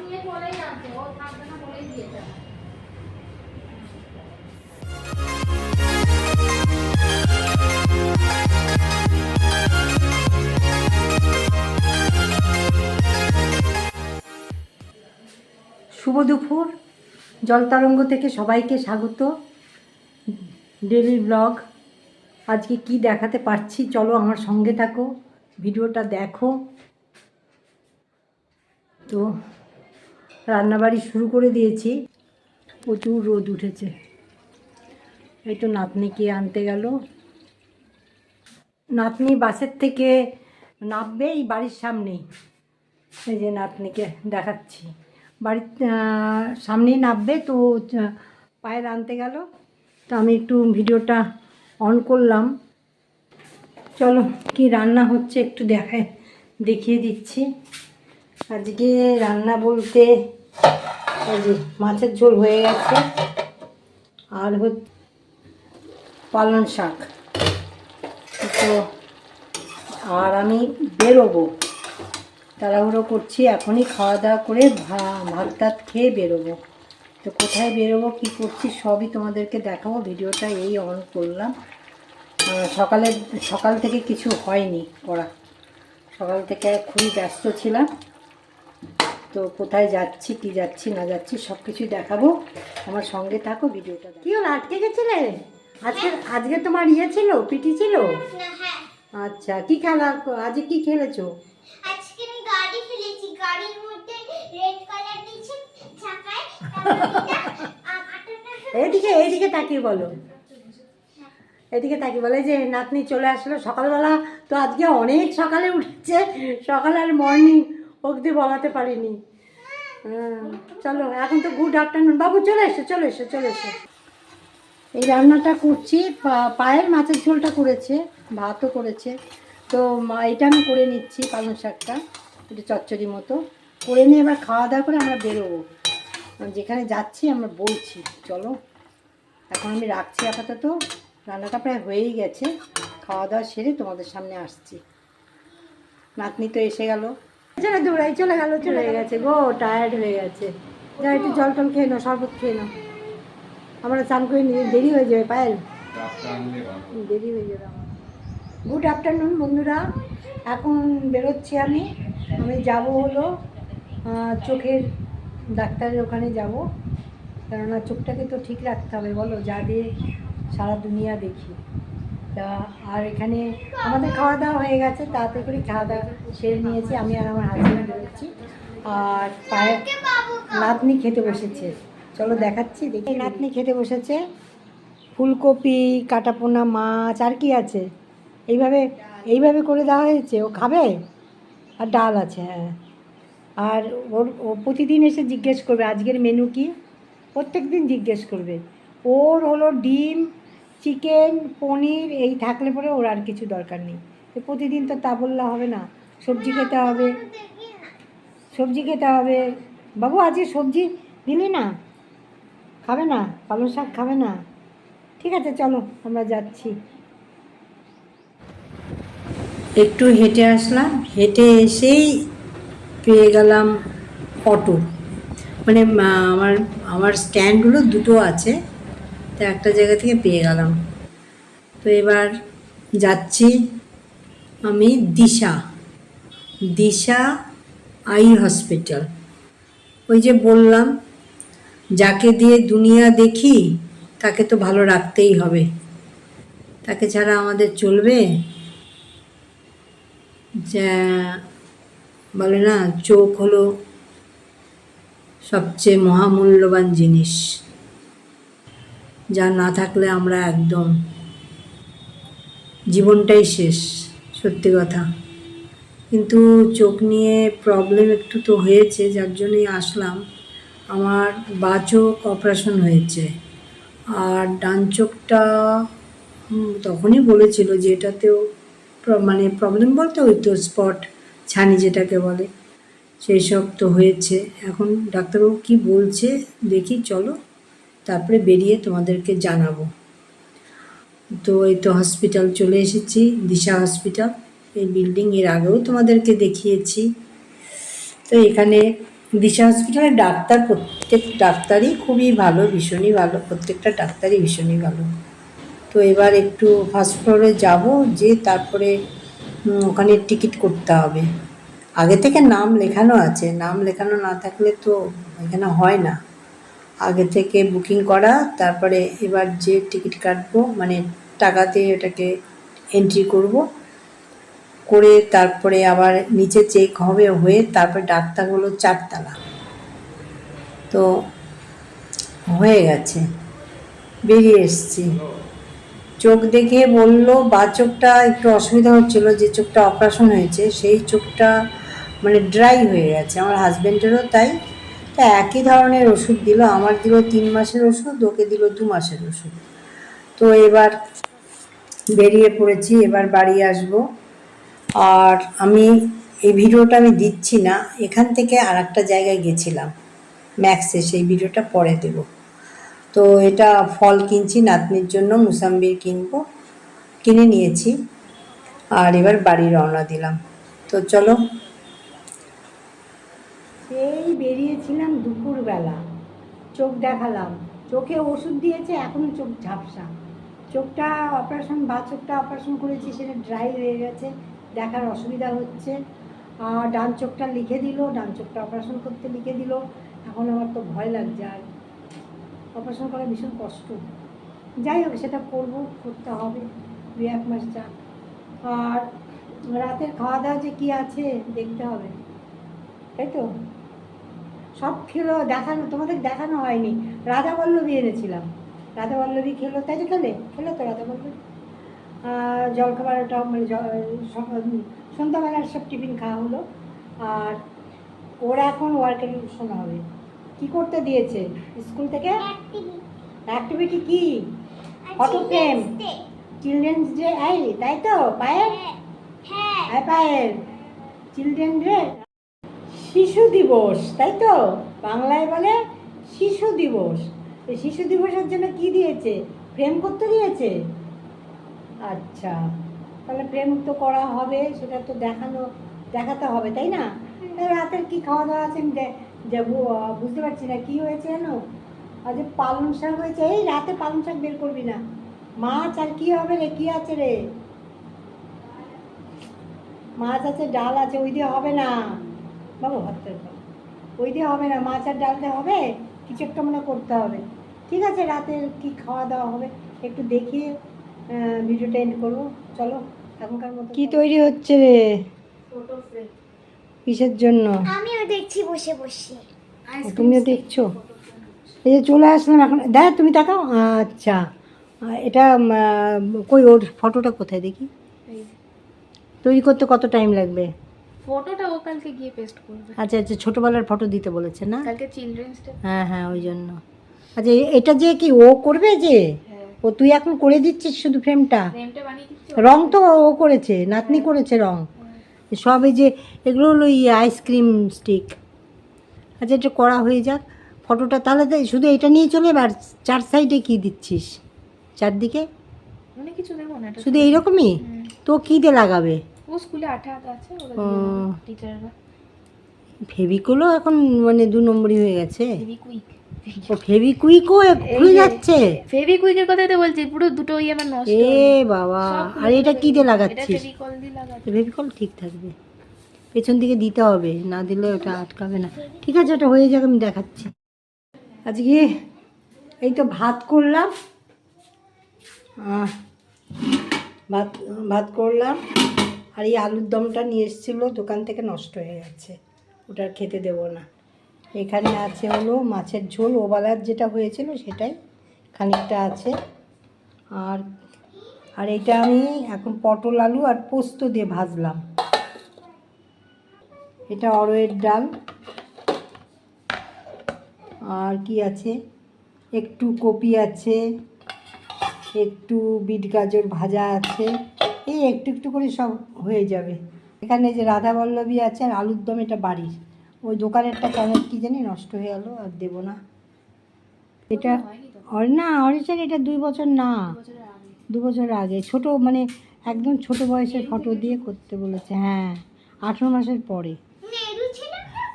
নিয়ে চলেই যাচ্ছে ও থাকবে না বলেই দিয়েছে। শুভ দুপুর। জলতরঙ্গ থেকে সবাইকে স্বাগত। Daily vlog. আজকে কি দেখাতে পারছি? চলো আমার সঙ্গে থাকো। ভিডিওটা দেখো। তো রান্নাবাড়ি শুরু করে দিয়েছি। প্রচুর রোদ উঠেছে। এই তো নাতনিকে আনতে গেল। নাতনি বাসের থেকে নামবে এই বাড়ির সামনেই। এই যে নাতনিকে দেখাচ্ছি। বাড়ির সামনেই নামবে তো পায়ের আনতে গেল। তো আমি একটু ভিডিওটা অন করলাম। চলো কি রান্না হচ্ছে একটু দেখায়, দেখিয়ে দিচ্ছি। আজকে রান্না বলতে যে মাছের ঝোল হয়ে গেছে। আর হচ্ছে পালং শাক। তো আর আমি বেরোবো। তাড়াহুড়ো করছি, এখনই খাওয়া দাওয়া করে ভাত টাত খেয়ে বেরোবো। তো কোথায় বেরোবো, কী করছি, সবই তোমাদেরকে দেখাবো। ভিডিওটা এই অন করলাম। সকালে সকাল থেকে কিছু হয়নি করা সকাল থেকে খুবই ব্যস্ত ছিলাম। তো কোথায় যাচ্ছি কি যাচ্ছি না যাচ্ছি সব কিছুই দেখাবো। আমার সঙ্গে থাকো ভিডিওটা কি হলো আটকে গেছিলে? আজকে আজকে তোমার ইয়ে ছিল পিটি ছিল? হ্যাঁ। আচ্ছা কি খেলা আজকে কি খেলেছো? আজকে আমি গাড়ি ফেলেছি গাড়ির মধ্যে রেড কালার দিয়েছি চাকায় তারপর এটা, এইদিকে এইদিকে তাকিয়ে বলো। এদিকে তাকিয়ে বলে যে নাতনি চলে আসলো সকালবেলা তো আজকে অনেক সকালে উঠেছে সকালে আর মর্নিং অবধি বলাতে পারিনি। হ্যাঁ, চলো এখন তো গুড আফটারনুন বাবু চলে এসো চলে এসো চলে এসো। এই রান্নাটা করছি পায়ের মাছের ঝোলটা করেছে ভাতও করেছে। তো এটা আমি করে নিচ্ছি পালং শাকটা একটু চচ্চড়ি মতো। করে নিয়ে এবার খাওয়া দাওয়া করে আমরা বেরোবো। যেখানে যাচ্ছি আমরা বলছি চলো। এখন আমি রাখছি আপাতত। রান্নাটা প্রায় হয়েই গেছে। খাওয়া দাওয়া সেরে তোমাদের সামনে আসছি। নাতনি তো এসে গেল। চলে দৌড়াই চলে গেল চলে গেছে গো টায়ার্ড হয়ে গেছে। যা একটু জল টল খেয়ে নাও শরবত খেয়ে নাও। আমরা চান করে নিয়ে দেরি হয়ে যাবে পায়েল। দেরি হয়ে যাবে আমার। গুড আফটারনুন বন্ধুরা। এখন বেরোচ্ছি আমি। আমি যাব হলো চোখের ডাক্তারের ওখানে যাব। কেননা চোখটাকে তো ঠিক রাখতে হবে বলো যা দিয়ে সারা দুনিয়া দেখি। তা, আর এখানে আমাদের খাওয়া দাওয়া হয়ে গেছে, তাড়াতাড়ি করে খাওয়া দাওয়া সেরে নিয়েছি, আমি আর আমার হাজব্যান্ড বেরোচ্ছি আর পায়ে নাতনি খেতে বসেছে। চলো দেখাচ্ছি, দেখি। নাতনি খেতে বসেছে। ফুলকপি, কাটাপোনা, মাছ, আর কি আছে? এইভাবে এইভাবে করে দেওয়া হয়েছে, ও খাবে? আর ডাল আছে হ্যাঁ। আর ওর, ও প্রতিদিন এসে জিজ্ঞেস করবে, আজকের মেনু কি? প্রত্যেক দিন জিজ্ঞেস করবে। ওর হলো ডিম চিকেন, পনির, এই থাকলে পরে ওর আর কিছু দরকার নেই। তো প্রতিদিন তো তা বললে হবে না। সবজি খেতে হবে। সবজি খেতে হবে। বাবু, আজকে সবজি দিলি না? খাবে না? পালং শাক খাবে না? ঠিক আছে, চলো, আমরা যাচ্ছি। একটু হেঁটে আসলাম। হেঁটে এসেই পেয়ে গেলাম অটো। মানে আমার আমার স্ট্যান্ডগুলো দুটো আছে। তো একটা জায়গা থেকে পেয়ে গেলাম। তো এবার যাচ্ছি আমি দিশা দিশা আই হসপিটাল। ওই যে বললাম, যাকে দিয়ে দুনিয়া দেখি, তাকে তো ভালো রাখতেই হবে। তাকে ছাড়া আমাদের চলবে? যা বলে না, চোখ হলো সবচেয়ে মহামূল্যবান জিনিস। যা না থাকলে আমরা একদম জীবনটাই শেষ, সত্যি কথা। কিন্তু চোখ নিয়ে প্রবলেম একটু তো হয়েছে, যার জন্যই আসলাম। আমার বা চোখ অপারেশন হয়েছে। আর ডান চোখটা তখনই বলেছিল যে এটাতেও মানে প্রবলেম বলতে ওই তো স্পট ছানি যেটাকে বলে। সেই সব তো হয়েছে। এখন ডাক্তারবাবু কি বলছে, দেখি, চলো। তারপরে বেরিয়ে তোমাদেরকে জানাব। তো এই তো হসপিটাল চলে এসেছি, দিশা হসপিটাল এই বিল্ডিং এর আগেও তোমাদেরকে দেখিয়েছি। তো এখানে দিশা হসপিটালের ডাক্তার প্রত্যেক ডাক্তারই খুবই ভালো, ভীষণই ভালো, প্রত্যেকটা ডাক্তারই ভীষণই ভালো। তো এবার একটু ফার্স্ট ফ্লোরে যাব যে তারপরে ওখানে টিকিট করতে হবে। আগে থেকে নাম লেখানো আছে, নাম লেখানো না থাকলে তো এখানে হয় না। আগে থেকে বুকিং করা, তারপরে এবার যে টিকিট কাটবো মানে টাকাতে ওটাকে এন্ট্রি করব। করে তারপরে আবার নিচে চেক হবে হয়ে তারপরে ডাক্তার হলো চারতলা। তো হয়ে গেছে। বেরিয়ে এসছি। চোখ দেখে বলল, বা চোখটা একটু অসুবিধা হচ্ছিল যে চোখটা অপারেশন হয়েছে, সেই চোখটা মানে ড্রাই হয়ে গেছে। আমার হাজব্যান্ডেরও তাই। তা একই ধরনের ওষুধ দিল, আমার দিল তিন মাসের ওষুধ, ওকে দিল দু মাসের ওষুধ। তো এবার বেরিয়ে পড়েছি, এবার বাড়ি আসব। আর আমি এই ভিডিওটা আমি দিচ্ছি না, এখান থেকে আর একটা জায়গায় গেছিলাম, ম্যাক্সে, সেই ভিডিওটা পরে দেব। তো এটা ফল কিনছি, নাতনির জন্য মুসাম্বির কিনবো, কিনে নিয়েছি, আর এবার বাড়ি রওনা দিলাম। তো চলো সেই বেরিয়েছিলাম দুপুরবেলা। চোখ দেখালাম। চোখে ওষুধ দিয়েছে এখনও চোখ ঝাপসা। চোখটা অপারেশন বা চোখটা অপারেশন করেছি, সেটা ড্রাই হয়ে গেছে, দেখার অসুবিধা হচ্ছে। আর ডান চোখটা লিখে দিল, ডান চোখটা অপারেশন করতে লিখে দিল। এখন আমার তো ভয় লাগছে আর। অপারেশন করা ভীষণ কষ্ট। যাই হোক, সেটা করব, করতে হবে। দু এক মাস যা আর রাতের খাওয়া দাওয়া যে কী আছে, দেখতে হবে। তাই তো? সব খেলো দেখানো তোমাদের দেখানো হয়নি। রাধা বল্লভী এনেছিলাম। রাধা বল্লভী খেলো। তাই তো খেলে? খেলো তো রাধা বল্লভী। আর জলখাবারটাও মানে সন্ধ্যাবেলার সব টিফিন খাওয়া হলো। আর ওরা এখন ওয়ার্কের শোনা হবে। কি করতে দিয়েছে? স্কুল থেকে? অ্যাক্টিভিটি কি. Children's Day. চিলড্রেন্স ডে এই তাই তো পায়ের হ্যাঁ পায়ের চিলড্রেন ডে শিশু দিবস, তাই তো? বাংলায় বলে শিশু দিবস। শিশু দিবসের জন্য কি দিয়েছে? প্রেম করতে দিয়েছে? আচ্ছা তাহলে প্রেম তো করা হবে, সেটা তো দেখানো, দেখাতে হবে, তাই না? রাতের কি খাওয়া দাওয়া আছে যে বুঝতে পারছি না, কি হয়েছে জানো আজ পালং শাক হয়েছে, এই রাতে পালং শাক বের করবি না। মাছ আর কি হবে রে, কি আছে রে? মাছ আছে, ডাল আছে, ওই দিয়ে হবে না। বাবু হাতে দাও। ওই দিয়ে হবে না মাছ আর ডাল দিয়ে হবে কিছু একটা মনে করতে হবে। ঠিক আছে রাতে কি খাওয়া দাওয়া হবে একটু দেখিয়ে ভিডিওটা এন্ড করব। চলো এখনকার মতো কি তৈরি হচ্ছে রে? কিসের জন্য? আমিও দেখছি বসে বসে। তুমিও দেখছ? এই যে চলে আসলাম এখন। দেখ তুমি তাকাও। আচ্ছা। এটা কই ওর ফটোটা কোথায় দেখি? তৈরি করতে কত টাইম লাগবে? ফটোটা ও কালকে গিয়ে পেস্ট করবে। আচ্ছা আচ্ছা ছোটোবেলার ফটো দিতে বলেছে না? কালকে চিলড্রেন্স ডে হ্যাঁ হ্যাঁ ওই জন্য। আচ্ছা এটা যে কি ও করবে যে? হ্যাঁ। ও তুই এখন করে দিচ্ছিস শুধু ফ্রেমটা রং তো ও করেছে নাতনি করেছে রং। সব এই যে এগুলো হলো এই আইসক্রিম স্টিক আচ্ছা এটা করা হয়ে যাক। ফটোটা তাহলে শুধু এটা নিয়ে চলে এবার চার সাইডে কি দিচ্ছিস? চারদিকে? শুধু এইরকমই। তো কী দিয়ে লাগাবে? ও স্কুলে আঠা আঠা আছে টিচাররা ফেভিকুলও এখন মানে দু নম্বরই হয়ে গেছে? ফেভিকুইক। ও ফেভিকুইকও খুলে যাচ্ছে? ফেভিকুইকের কথাই তো বলছি পুরো দুটো ইয়ে আমার নষ্ট এ বাবা আর এটা কি দিয়ে লাগাচ্ছিস? ফেভিকল দিয়ে লাগাচ্ছি। ভেবিকল ঠিক থাকবে। পেছন দিকে দিতে হবে না দিলে ওটা আটকাবে না। ঠিক আছে ওটা হয়ে যাবে আমি দেখাচ্ছি। আজকে এই তো ভাত করলাম। ভাত ভাত করলাম। আর এই আলুর দমটা নিয়ে এসেছিল, দোকান থেকে নষ্ট হয়ে গেছে ওটা খেতে দেবো না। এখানে আছে হলো মাছের ঝোল, ওবেলার যেটা হয়েছিল সেটাই খানিকটা আছে। আর আর এটা আমি এখন পটল আলু আর পোস্ত দিয়ে ভাজলাম। এটা অরয়ের ডাল। আর কি আছে? একটু কপি আছে, একটু বিট গাজর ভাজা আছে। এই একটু একটু করে সব হয়ে যাবে। এখানে যে রাধা বল্লভী আছে আর আলুর দম এটা বাড়ির। ওই দোকানেরটা কেন কি জানি নষ্ট হয়ে গেলো আর দেবো না। এটা না অরিজিনাল এটা দুই বছর না। দু বছর আগে। ছোট মানে একদম ছোট বয়সের ফটো দিয়ে করতে বলেছে হ্যাঁ। আঠেরো মাসের পরে।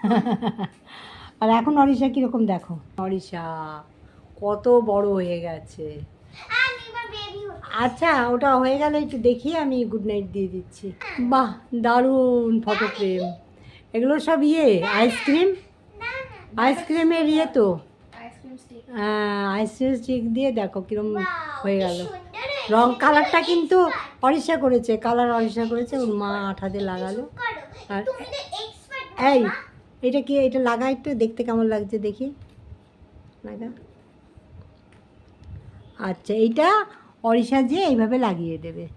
আর এখন অরিশা কীরকম দেখো? অরিশা কত বড় হয়ে গেছে। আচ্ছা ওটা হয়ে গেলে একটু দেখি আমি গুড নাইট দিয়ে দিচ্ছি। বাহ দারুণ ফটো ফ্রেম এগুলো সব ইয়ে আইসক্রিম? আইসক্রিমের ইয়ে তো। হ্যাঁ, আইসক্রিম স্টিক দিয়ে দেখো কিরম হয়ে গেল। রং কালারটা কিন্তু অরিষা করেছে কালার অরিষা করেছে ওর মা আঠাতে লাগালো। আর এই এটা কি এটা লাগা একটু দেখতে কেমন লাগছে দেখি। লাগা আচ্ছা এইটা অরিষা যে এইভাবে লাগিয়ে দেবে।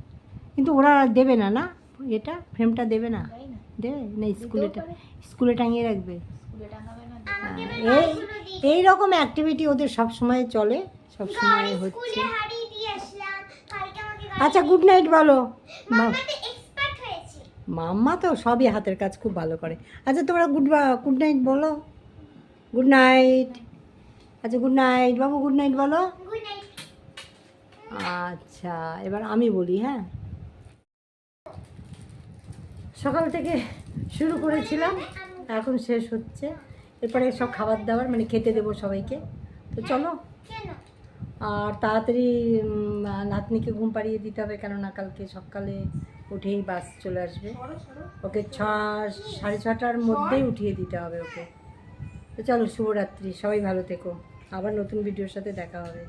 কিন্তু ওরা দেবে না না? এটা ফ্রেমটা দেবে না? দেবে না। স্কুলে স্কুলে টাঙিয়ে রাখবে। স্কুলে টাঙাবে না আমাকে এবার এই রকম অ্যাক্টিভিটি ওদের সব সময় চলে সব সময় হচ্ছে। স্কুলে হারিয়ে দিয়ে আসলাম কালকে আমাকে গাড়ি- আচ্ছা গুড নাইট বলো। মা- মাম্মা তো মাম্মা তো সবই হাতের কাজ খুব ভালো করে। আচ্ছা তোমরা গুড গুড নাইট বলো। গুড নাইট আচ্ছা গুড নাইট বাবু গুড নাইট বলো। গুড নাইট আচ্ছা এবার আমি বলি হ্যাঁ? সকাল থেকে শুরু করেছিলাম, এখন শেষ হচ্ছে। এরপরে সব খাবার দাবার মানে খেতে দেবো সবাইকে। তো চলো। আর তাড়াতাড়ি নাতনিকে ঘুম পাড়িয়ে দিতে হবে, কেননা কালকে সকালে উঠেই বাস চলে আসবে। ওকে ছ, সাড়ে ছটার মধ্যেই উঠিয়ে দিতে হবে ওকে। তো চলো, শুভরাত্রি। সবাই ভালো থেকো। আবার নতুন ভিডিওর সাথে দেখা হবে।